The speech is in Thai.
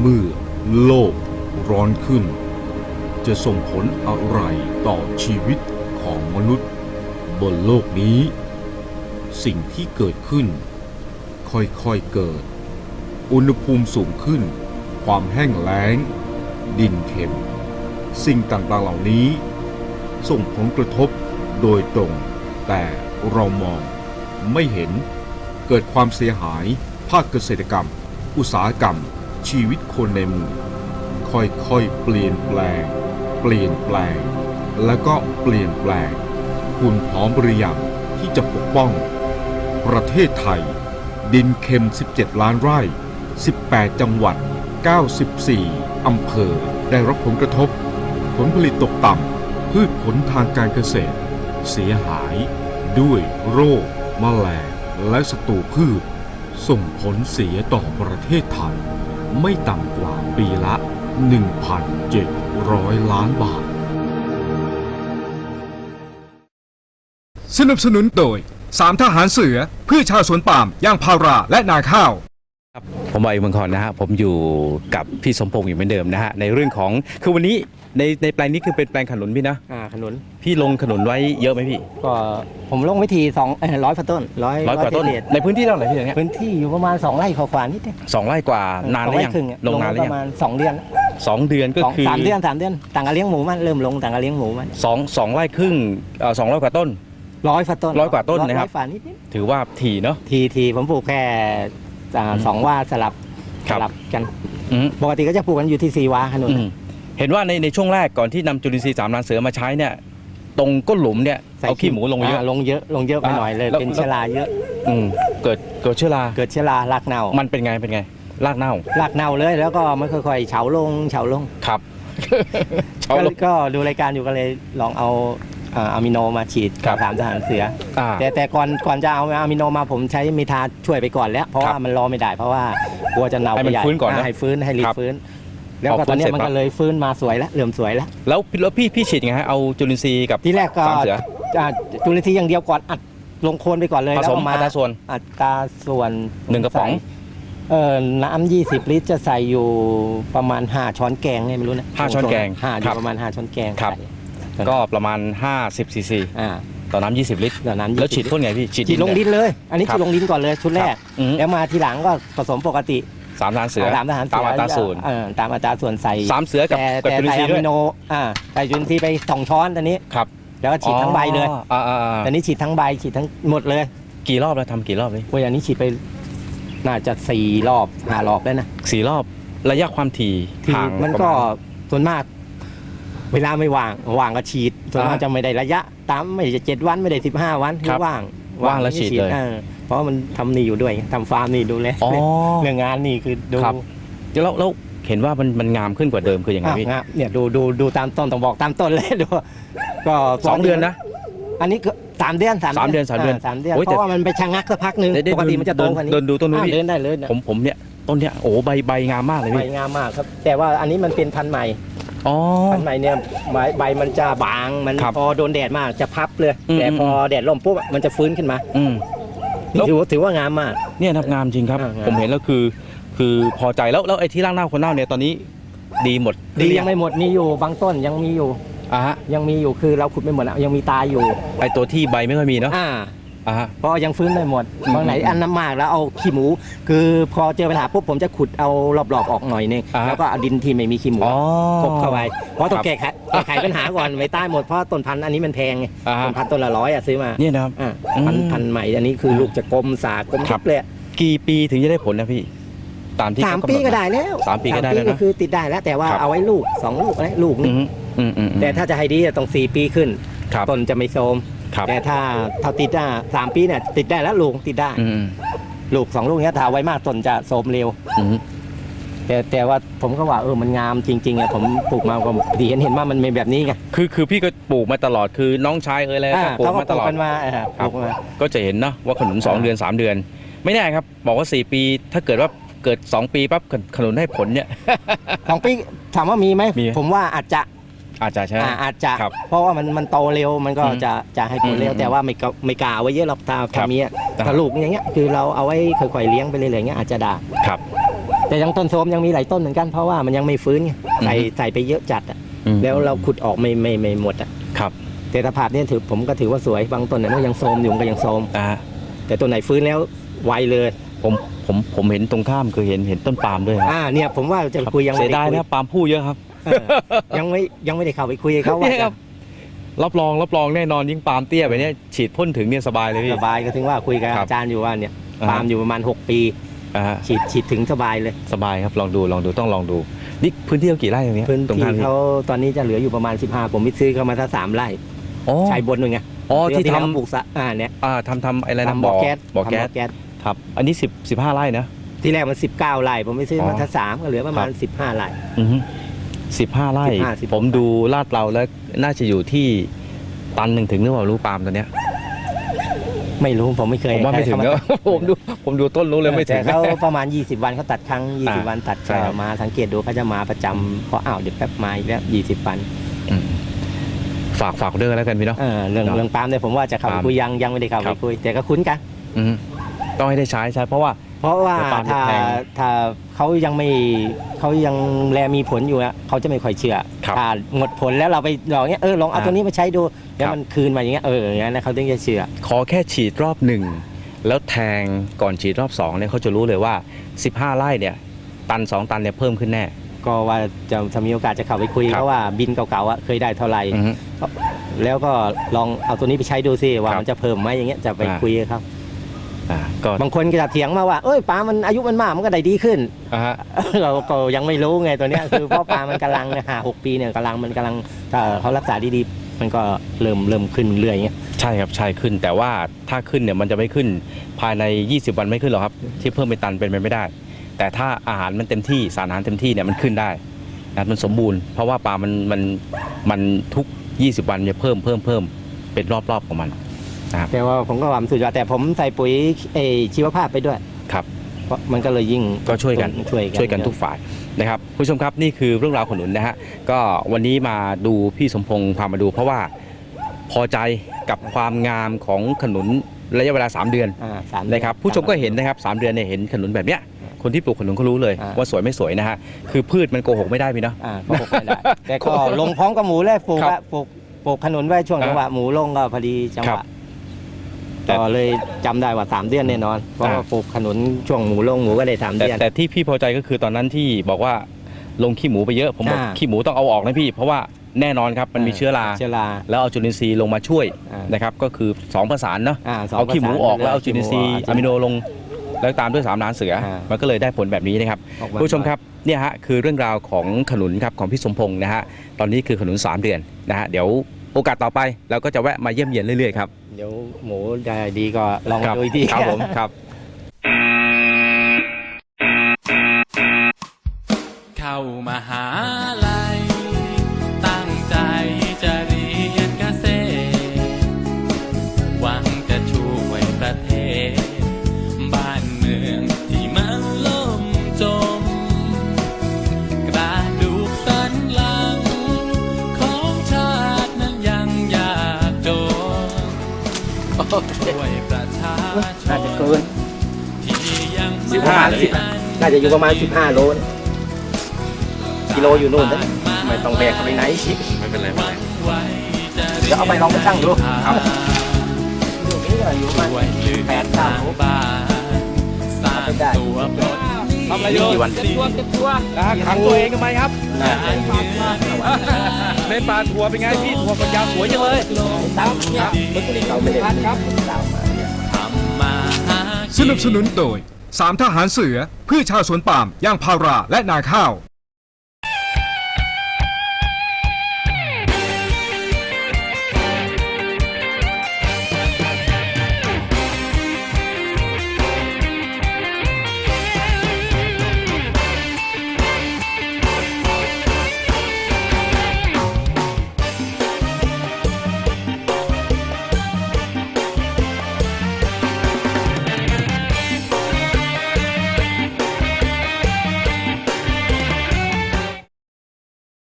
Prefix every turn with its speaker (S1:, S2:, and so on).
S1: เมื่อโลกร้อนขึ้น จะส่งผลอะไรต่อชีวิตของมนุษย์ บนโลกนี้ สิ่งที่เกิดขึ้น ค่อยๆเกิด อุณหภูมิสูงขึ้น ความแห้งแล้ง ดินเค็ม สิ่งต่างๆเหล่านี้ ส่งผลกระทบโดยตรง แต่เรามองไม่เห็นเกิดความเสียหายภาคเกษตรกรรม อุตสาหกรรม ชีวิตคนในเมือค่อยๆเปลี่ยนแปลง เปลี่ยนแปลง แล้วก็เปลี่ยนแปลง คุณพร้อมหรือยังที่จะปกป้อง ประเทศไทย ดินเค็ม 17 ล้านไร่ 18 จังหวัด 94 อำเภอ ได้รับผลกระทบ ผลผลิตตกต่ำ พืชผลทางการเกษตร เสียหาย ด้วยโรคแมลงและศัตรูพืช ส่งผลเสียต่อประเทศไทย ไม่ต่ำกว่าปีละ 1,700 ล้านบาท
S2: สนับสนุนโดยสามทหารเสือเพื่อชาวสวนปาล์มยางพาราและนาข้าว
S3: ผมบอยเมืองคอนนะฮะผมอยู่กับพี่สมพงษ์อยู่เหมือนเดิมนะฮะในเรื่องของคือวันนี้ในในแปลงนี้คือเป็นแปลงขนุนพี่นะ
S4: อ่าขนุน
S3: พี่ลงขนุนไว้เยอะไหมพี่
S4: ก็ผมลงวิธีสองร้อยต้นร้อย
S3: ร้อยกว่าต้น
S4: เศษ
S3: ในพื้นที่เท่าไหร่พี่เนี่ย
S4: พื้นที่อยู่ประมาณ 2ไร่ขวาๆนิดเดียว
S3: สองไร่กว่านานหรือยัง
S4: สอไร่ครึ่อะ
S3: ลงนานหรือ
S4: ป
S3: ยัง
S4: ระมาณ2เดือน
S3: สองเดือนก็
S4: สอง
S3: คือ
S4: สามเดือนสามเดือนต่างกับเลี้ยงหมูมันเริ่มลงต่างกับเลี้ยงหมูมัน
S3: สองสองไร่ครึ่งเอ่อสองร้อยกว่าต้น
S4: ร้อยฝาต้น
S3: ร้อยกว่าต้นนะครับ
S4: อยฝานิดนิด
S3: ถือว่าถี่เนาะ
S4: ทีทีผมปลูกแค่ อ่า
S3: อืม
S4: สองว่าสลับ
S3: ค
S4: ส
S3: รับ
S4: ลับกัน
S3: อืม
S4: ปกติก็จะปลูกกันอยู่ที่สี่วาขนุน
S3: อืมเห็นว่าในในช่วงแรกก่อนที่นำจุลินทรีย์สามล้านเสือมาใช้เนี่ย ตรงก้นหลุมเนี่ยเอาขี้หมูลงเยอะา
S4: ลงเยอะลงเยอะไป
S3: อ่า
S4: หน่อยเลย
S3: แล้ว
S4: เป็นเชื้อราเยอะ
S3: อืมเกิดเกิดเชื้อรา
S4: เกิดเชื้อรารากเน่า
S3: มันเป็นไงเป็นไงรากเน่ารา
S4: กเน่าเลยแล้วก็มันค่อยๆเฉาลงเฉาลง
S3: ครับ เฉาลง
S4: ก็ดูรายการอยู่ก็เลยลองเอา อ่าอะมิโนมาฉีด
S3: ครับ
S4: ถามทหารเสือ
S3: อ่า
S4: แต่แต่ก่อนก่อนจะเอาอะมิโนมาผมใช้เมทาช่วยไปก่อนแล้ว เพราะ
S3: ครับ
S4: ว่ามันรอไม่ได้เพราะว่ากลัวจะเน่า
S3: ให้มัน
S4: ไปใหญ่
S3: ฟื้นก่อนนะา
S4: ให้ฟื้นให้รี
S3: ครับ
S4: ฟื้น แล้ว
S3: พ
S4: ก็
S3: อฟื้น
S4: ตอนเนี้ย
S3: เสร็จ
S4: มัน
S3: ปั๊
S4: ก็
S3: บ
S4: เลยฟื้นมาสวยแล้วเริ่มสวยแล้ว
S3: แล้วแล้วพี่พี่ฉีดยังไงฮะเอาจุลินทรีย์กับ
S4: ที่แรกก็
S3: สามเสือ
S4: อ่าจุลินทรีย์อย่างเดียวก่อนอัดลงโคนไปก่อนเลย
S3: ผ
S4: แล้ว
S3: สม
S4: เอามา
S3: อัตราส่วน
S4: อัตราส่วน
S3: หนึ่งกระป๋อง
S4: ใส่เออน้ำยี่สิบลิตรจะใส่อยู่ประมาณห้าช้อนแกงไงไม่รู้นะ
S3: ห้าช้อนแกง
S4: ห้าอ
S3: ครั
S4: ยู่
S3: บ
S4: ประมาณห้าช้อนแกง
S3: ครับ
S4: ใส่
S3: ก็ประมาณ 50ซีซี
S4: อ่า
S3: ต่อน้ำ20 ลิตร
S4: เดี๋ยวนั้น
S3: แล้วฉีด
S4: 20
S3: พ่นไงพี่
S4: ฉีดลงดินเลย อันนี้
S3: ครับ
S4: ฉีดลงดินก่อนเลยชุดแรก
S3: อืม
S4: แล้วมาทีหลังก็ผสมปกติ
S3: สามล้านเสือ
S4: ตามทหาร
S3: ตามอัตราส่วน
S4: เออตามอัตราส่วนใส่
S3: สามเสือกับ
S4: แต่
S3: กับ
S4: แต่
S3: จุลิน
S4: ใส่
S3: ทรี
S4: อะ
S3: ย์ด้วย
S4: มิโนอ่าใส่จุลินทรีย์ไปสองช้อนตอนนี้
S3: ครับ
S4: แล้วก็ฉีดทั้งใบเลย
S3: อ๋ออ่าอ่าอ่า
S4: ตอนนี้ฉีดทั้งใบฉีดทั้งหมดเลย
S3: กี่รอบแล้วทำกี่รอบเลย
S4: โอ้ยอันนี้ฉีดไปน่าจะสี่รอบห้ารอบแล้วนะ
S3: สี่รอบระยะความถี่
S4: ที่
S3: ห่าง
S4: มัน
S3: ประ
S4: ก็
S3: มาณ
S4: ส่วนมาก เวลาไม่ว่างว่างก็ฉีดส่วนมาก
S3: อ่า
S4: จะไม่ได้ระยะ ตามไม่ได้เจ็ดวันไม่ได้สิบห้าวัน
S3: ครั
S4: คือบว่าง
S3: ว่างแล้วฉีดเลย
S4: ออเพราะว่ามันทำนี่อยู่ด้วยทำฟาร์มนี่ดูแล
S3: อ๋อ
S4: เรื่องงานนี่คือดู
S3: ครับ แล้วแล้วเห็นว่ามันมันงามขึ้นกว่าเดิมคือยังไง
S4: อะ
S3: พี่
S4: งะเนี่ยดูดูดูตามต้นต้องบอกตามต้นเลยดูก็
S3: สองเดือนนะ
S4: อันนี้ก็สามเดือน
S3: สามเดือนสามเดือน
S4: สามเดือน
S3: โอ้ย
S4: เพ
S3: แต่
S4: ราะว่ามันไปชะงักสักพักหนึ่ง
S3: ได้ได้
S4: ปกติมันจะโตกว่านี้
S3: เดินดูต้นนู้น
S4: อะ
S3: พี่
S4: เดินได้เลยนะ
S3: ผมผมเนี่ยต้นเนี่ยโอ้ใบใบงามมากเลย
S4: ใบ
S3: พี่
S4: งามมากครับ แต่ว่าอันนี้มันเป็นพันธุ์ใหม่
S3: อ๋อ
S4: พันธุ์ใหม่เนี่ยใบใบมันจะบางมัน
S3: ครับ
S4: พอโดนแดดมากจะพับเลย
S3: อืม
S4: แต่พอแดดล่มปุ๊บมันจะฟื้นขึ้นมา
S3: อืม แล้ว
S4: ถือว่าถือว่างามมาก
S3: เนี่ยนับงามจริงครับ
S4: อ่างาม
S3: ผมเห็นแล้วคือ คือพอใจแล้วแล้วไอ้ที่ร่างเน่าคนเน่าเนี่ยตอนนี้ ดีหมด
S4: ดี
S3: หรือ
S4: ยังไม่หมดมีอยู่บางต้นยังมีอยู่
S3: อะฮะ
S4: ยังมีอยู่คือเราขุดไม่หมดอะยังมีตายอยู่
S3: ไอ้ตัวที่ใบไม่ค่อยมีเนาะ
S4: อ่า
S3: อะฮะ
S4: เพราะยังฟื้นไม่หมด
S3: อืม
S4: บางไหนอันน้ำมากแล้วเอาขี้หมู คือพอเจอปัญหาปุ๊บผมจะขุดเอารอบๆออกหน่อยนึง
S3: อ่าฮะ
S4: แล้วก็เอาดินที่ไม่มีขี้หมู
S3: อ๋อก
S4: บเข้าไปเพราะต้อ
S3: ครั
S4: ง
S3: บ
S4: แก้ไขแก้ไขปัญหาก่อนไม่ตายหมดเพราะต้นพันธุ์อันนี้มันแพงไง
S3: อะ
S4: ต้
S3: ฮะ
S4: นพันธุ์ต้นละร้อยอะซื้อมา
S3: เนี่ยนะครับ
S4: อ่า
S3: อืม
S4: พันธุ์พันธุ์ใหม่อันนี้คือลูกจะกลมสากลม
S3: ครับ
S4: ทิบเลยอะ
S3: กี่ปีถึงจะได้ผลนะพี่ ตามที่
S4: สาม
S3: เขำหน
S4: ปีก็
S3: มา
S4: ได้แล้ว
S3: สามปีก็ได้แล้วนะ
S4: ก็คือติดได้แล้ว แต่ว่า
S3: ครับ
S4: เอาไว้ลูกสองลูกอะไรลูก
S3: อื
S4: นึง
S3: มอืมอืมอืม
S4: แต่ถ้าจะให้ดีอะต้องสี่ปีขึ้น
S3: ครับ
S4: ต้นจะไม่โทรม
S3: ครับ
S4: แต่ถ้าถ้าติดอะสามปีเนี่ยติดได้แล้วลูกติดได้
S3: อืมอืม
S4: ลูกสองลูกเนี้ยถ้าไว้มากต้นจะโทรมเร็ว
S3: อืม
S4: แต่แต่ว่าผมก็ว่าเออมันงามจริงๆอะผมปลูกมาก็ดีเห็นเห็นว่ามันเป็นแบบนี้ไง
S3: คือคือพี่ก็ปลูกมาตลอดคือน้องชายเอ้ยอะไร
S4: อ่า
S3: ก็ปลูก
S4: เขาก็
S3: มา
S4: ป
S3: ต
S4: ลู
S3: ล
S4: ก
S3: อด
S4: กันมาเออปลูกมา
S3: ก็จะเห็นเนาะว่าขนุน 2
S4: อ่า
S3: เดือน 3 เดือน ไม่แน่ครับ บอกว่า 4 ปี ถ้าเกิดว่าเกิด 2 ปีปั๊บขนขนุนให้ผลเนี่ย
S4: สองปีถามว่ามีไหม
S3: มี
S4: ผมว่าอาจจะ
S3: อาจจะใช่
S4: อ่าอาจจะ
S3: ครับ
S4: เพราะว่ามันมันโตเร็วมันก็
S3: อืม
S4: จะจะให้ผลเร็ว
S3: อืม
S4: แต่ว่าไม่กะไม่กล้าเอาไว้เยอะหรอกถ้า
S3: ครั
S4: ถ้า
S3: บ
S4: มีอะ
S3: ครับ
S4: ถ้าลูกอย่างเงี้ยคือเราเอาไว้ค่อยๆเลี้ยงไปเรื่อยๆอย่างเงี้ยอาจจะได้
S3: ครับ
S4: แต่แต่ยังต้นโทรมยังมีหลายต้นเหมือนกันเพราะว่ามันยังไม่ฟื้นไงใส่
S3: อือฮึ
S4: ใส่ไปเยอะจัดอะ
S3: อืม
S4: แล้วเราขุดออกไม่ไม่ไม่หมดอะ
S3: ครับ
S4: แต่สภาพเนี่ยถือผมก็ถือว่าสวยบางต้นเนี่ยมันก็ยังโทรมอยู่มันก็ยังโทรม
S3: อ่า
S4: แต่ต้นไหนฟื้นแล้วไวเลย
S3: ผมผมผมเห็นตรงข้ามคือเห็นเห็นต้นปาล์มด้วยครับ
S4: อ่าเนี่ยผมว่าจะคุยยัง
S3: เสี
S4: ไม่
S3: ย
S4: ได้
S3: ดาย
S4: คุย
S3: นะปาล์มผู้เยอะครับ
S4: เออ ยังไม่ยังไม่ได้เข้าไปคุยกับเขาว่
S3: ม่ครับรับรองรับรองแน่นอนยิ่งปาล์มเตี้ยไปเนี่ยฉีดพ่นถึงเนี่ยสบายเลย
S4: สบายก็ถึงว่าคุยกับอาจารย์อยู่ว่าเนี่ยปาล์มอยู่ประมาณ 6 ปีฉีดฉีดถึงสบายเลย
S3: สบายครับลองดูลองดูต้องลองดูนี่พื้นที่เขากี่ไร่ตรงนี้
S4: พื้นที่เขาตอนนี้จะเหลืออยู่ประมาณ 15 ผมมิซื้อเข้ามาถ้าสามไร่ชายบนนึงไง
S3: อ๋อที่ทำ
S4: ปลูกสะอ่าเนี่ย
S3: อ่าทำทำอะไรนะ
S4: ทำบ่อแก๊ส
S3: บ่อแก๊สครับอันนี้10 15ไร่นะ
S4: ที่แรกมัน 19ไร่ผมไปซื้อมาทั้งสามก็เหลือประมาณ 15ไร่อือ
S3: สิบห้าไ15 ผมดูลาดเราแล้วน่าจะอยู่ที่ตันหนึ่งถึงหรือเปล่ารู้ปาล์มตัวเนี้ย
S4: ไม่รู้ผมไม่เคย
S3: ผมว่าไม่ถึง
S4: เนอะ
S3: ผมดูผมดูต้นรู้เลยไม่ถึ
S4: แต่
S3: ง
S4: เขาประมาณ 20 วันเขาตัดครั้ง
S3: อ่า
S4: 20 วันตัด
S3: ออก
S4: มาสังเกตดูเขาจะมาประจำเพราะอ้าวเดี๋ยวแป๊บมาอีกแล้ว20 วัน
S3: อืมฝากฝากเรื่องแล้วกันพี่เนาะ
S4: เรื่อง
S3: เรื่
S4: องปาล์มเนี่ยผมว่าจะขั
S3: บ
S4: คุยยังยังไม่ได้ขั
S3: บ
S4: คุยแต่ก็คุ้นกัน
S3: อืต้องให้ได้ใช้ใช่เพราะว่า
S4: เพราะว่า
S3: เดี๋ยวปาล์มจะ
S4: ถ้า
S3: แพง
S4: ถ้าเขายังไม่เขายังแลมีผลอยู่อะเขาจะไม่ค่อยเชื่อ
S3: ครับ
S4: ถ้าหมดผลแล้วเราไปลองเนี้ยเออลองเอา
S3: อ่า
S4: ตัวนี้มาใช้ดูแล้ว
S3: ครับ
S4: มันคืนมาอย่างเงี้ยเอออย่างเงี้ยนะเขาถึงจะเชื่อ
S3: ขอแค่ฉีดรอบหนึ่งแล้วแทงก่อนฉีดรอบสองเนี่ยเขาจะรู้เลยว่า 15ไร่เนี่ยตัน 2 ตันเนี่ยเพิ่มขึ้นแน่
S4: ก็ว่าจะจะมีโอกาสจะเข้าไปคุย
S3: ครับ
S4: เพราะว่าบินเก่าๆอะเคยได้เท่าไหร่
S3: อือฮึ
S4: แล้วก็ลองเอาตัวนี้ไปใช้ดูสิว่า
S3: ครับ
S4: มันจะเพิ่มไหมอย่างเงี้ยจะไป
S3: อ่า
S4: คุยกับเขา
S3: อ่าก็
S4: บางคนก็จะเถียงมาว่า เอ้ยปลามันอายุมันมากมันก็ได้ดีขึ้น
S3: อ่าฮะ
S4: เราก็ยังไม่รู้ไงตัวเนี้ยคือเพราะปลามันกำลังเนี่ยห้าหกปีเนี่ยกำลังมันกำลังถ้าเขารักษาดีๆ มันก็เริ่มเริ่มขึ้นเรื่อยๆเงี้ย
S3: ใช่ครับใช่ขึ้น แต่ว่าถ้าขึ้นเนี่ยมันจะไม่ขึ้นภายใน 20 วันไม่ขึ้นหรอกครับ ที่เพิ่มเป็นตันเป็นไปไม่ได้ แต่ถ้าอาหารมันเต็มที่สารอาหารเต็มที่เนี่ยมันขึ้นได้นะมันสมบูรณ์เพราะว่าปลามันมันมันทุก 20 วันจะเพิ่มเพิ่มเพิ่มเป็นรอบๆของมัน นะครับ
S4: แต่ว่าผมก็หวังสุดยอดแต่ผมใส่ปุ๋ยเออชีวภาพไปด้วย
S3: ครับ
S4: เพราะมันก็เลยยิ่ง
S3: ก็ช่วยกัน
S4: ช่วยกัน
S3: ช่วยกันทุกฝ่ายนะครับผู้ชมครับนี่คือเรื่องราวของหนุนนะฮะก็วันนี้มาดูพี่สมพงษ์พามาดู เพราะว่าพอใจกับความงามของขนุนระยะเวลา 3 เดือน
S4: อ่าสาม
S3: นะครับผู้ชมก็เห็นนะครับสามเดือนเนี่ยเห็นขนุนแบบเนี้ยคนที่ปลูกขนุนเขารู้เลย
S4: อ่า
S3: ว่าสวยไม่สวยนะฮะคือพืชมันโกหกไม่ได้พี่เนาะ
S4: อ่าก็ปลูกไม่ได้แต่ก็ ลงพร้อมกับหมูเลยปลูก
S3: ครั
S4: อะ
S3: บ
S4: ปลูกปลูกขนุนไว้ช่วง
S3: อ่า
S4: จังหวะหมูลงก็พอดีจังห
S3: ครั
S4: วะ
S3: บ แต่
S4: ก็เลยจำได้ว่าสามเดือนแน่นอน เพราะว่า
S3: อ่า
S4: ปลูกขนุนช่วงหมูลงหมูก็ได้สาม
S3: แต่
S4: เดือน
S3: แต่ที่พี่พอใจก็คือตอนนั้นที่บอกว่าลงขี้หมูไปเยอะ ผมบอก
S4: อ่า
S3: ขี้หมูต้องเอาออกนะพี่ เพราราะว่าแน่นอนครับมันมีเชื้อรา
S4: เชื้อรา
S3: แล้วเอาจุลินทรีย์ลงมาช่วย
S4: อ่า
S3: นะครับก็คือสองประสานเนาะ
S4: อ่าสง
S3: เอาขี้หมูออก
S4: ประสน
S3: แล้วเอาจุลินทรีย์อะมิโนลง แล้วตามด้วยสามล้านเสือ
S4: อ่ามั
S3: มันก็เลยได้ผลแบบนี้นะครับ
S4: ออกมา
S3: ผู้ชมครับเนี่ยฮะคือเรื่องราวของขนุนครับของพี่สมพงษ์นะฮะตอนนี้คือขนุน 3 เดือนนะฮะเดี๋ยวโอกาสต่อไปเราก็จะแวะมาเยี่ยมเยียนเรื่อยๆครับ
S4: เดี๋ยวหมูได้ดีก็ลอง
S3: ครับ
S4: ดูอีกที
S3: ครับผมครับ
S5: เข้ามหาลัย น่าจะ
S4: เกินสิบห้า
S5: ไม่
S4: สิบน่าจะอยู่ประมาณสิบห้าโลนะกิโลอยู่นู่นนะไม่ต้องแบกไปไหน
S3: ไม่เป็นไรไม่เดี๋
S4: ยวเอาไปลองไปชั่งดู
S5: ครับ
S4: อยู่นี่ก็อยู่ประมาณแปดเก้าโล
S5: บ้านสร้างตัวำ
S3: อะไรอยู่
S4: กี่วัน
S3: นะฮะขังตัวเองทำไมครับเล่นปลาทัวเป็นไงพี่ทัวร์คนยาวสวยจังเลย
S4: ตามเนี่ยมันก็เลยเก่าไปเลยครับตามมาเนี่ย
S5: ทำมาหา
S2: สนับสนุนโดย สามทหารเสือเพื่อชาวสวนปาล์มย่างพาราและนาข้าว